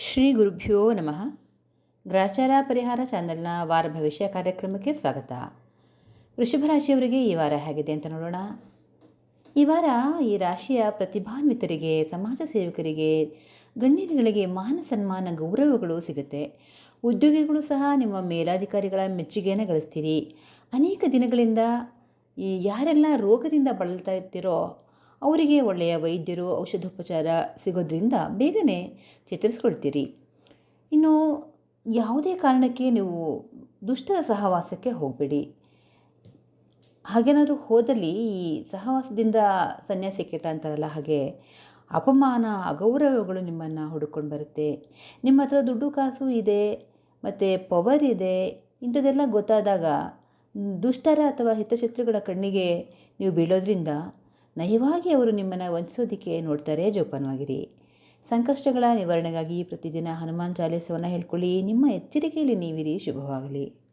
ಶ್ರೀ ಗುರುಭ್ಯೋ ನಮಃ. ಗ್ರಾಚಾರ ಪರಿಹಾರ ಚಾನೆಲ್ನ ವಾರ ಭವಿಷ್ಯ ಕಾರ್ಯಕ್ರಮಕ್ಕೆ ಸ್ವಾಗತ. ವೃಷಭ ರಾಶಿಯವರಿಗೆ ಈ ವಾರ ಹೇಗಿದೆ ಅಂತ ನೋಡೋಣ. ಈ ವಾರ ಈ ರಾಶಿಯ ಪ್ರತಿಭಾನ್ವಿತರಿಗೆ, ಸಮಾಜ ಸೇವಕರಿಗೆ, ಗಣ್ಯರುಗಳಿಗೆ ಮಾನ ಸನ್ಮಾನ, ಗೌರವಗಳು ಸಿಗುತ್ತೆ. ಉದ್ಯೋಗಿಗಳು ಸಹ ನಿಮ್ಮ ಮೇಲಾಧಿಕಾರಿಗಳ ಮೆಚ್ಚುಗೆಯನ್ನು ಗಳಿಸ್ತೀರಿ. ಅನೇಕ ದಿನಗಳಿಂದ ಈ ಯಾರೆಲ್ಲ ರೋಗದಿಂದ ಬಳಲ್ತಾ ಇರ್ತೀರೋ ಅವರಿಗೆ ಒಳ್ಳೆಯ ವೈದ್ಯರು ಔಷಧೋಪಚಾರ ಸಿಗೋದ್ರಿಂದ ಬೇಗನೆ ಚೇತರಿಸ್ಕೊಳ್ತೀರಿ. ಇನ್ನು ಯಾವುದೇ ಕಾರಣಕ್ಕೆ ನೀವು ದುಷ್ಟರ ಸಹವಾಸಕ್ಕೆ ಹೋಗಬೇಡಿ. ಹಾಗೇನಾದರೂ ಹೋದಲ್ಲಿ ಈ ಸಹವಾಸದಿಂದ ಸನ್ಯಾಸಿ ಕೆಟ್ಟ ಅಂತಾರಲ್ಲ, ಹಾಗೆ ಅಪಮಾನ, ಅಗೌರವಗಳು ನಿಮ್ಮನ್ನು ಹುಡುಕೊಂಡು ಬರುತ್ತೆ. ನಿಮ್ಮ ಹತ್ರ ದುಡ್ಡು ಕಾಸು ಇದೆ, ಮತ್ತು ಪವರ್ ಇದೆ, ಇಂಥದ್ದೆಲ್ಲ ಗೊತ್ತಾದಾಗ ದುಷ್ಟರ ಅಥವಾ ಹಿತಶತ್ರುಗಳ ಕಣ್ಣಿಗೆ ನೀವು ಬೀಳೋದ್ರಿಂದ ನಯವಾಗಿ ಅವರು ನಿಮ್ಮನ್ನು ವಂಚಿಸೋದಕ್ಕೆ ನೋಡ್ತಾರೆ ಜೋಪಾನವಾಗಿರಿ. ಸಂಕಷ್ಟಗಳ ನಿವಾರಣೆಗಾಗಿ ಪ್ರತಿದಿನ ಹನುಮಾನ್ ಚಾಲೀಸವನ್ನು ಹೇಳ್ಕೊಳ್ಳಿ. ನಿಮ್ಮ ಎಚ್ಚರಿಕೆಯಲ್ಲಿ ನೀವಿರಿ. ಶುಭವಾಗಲಿ.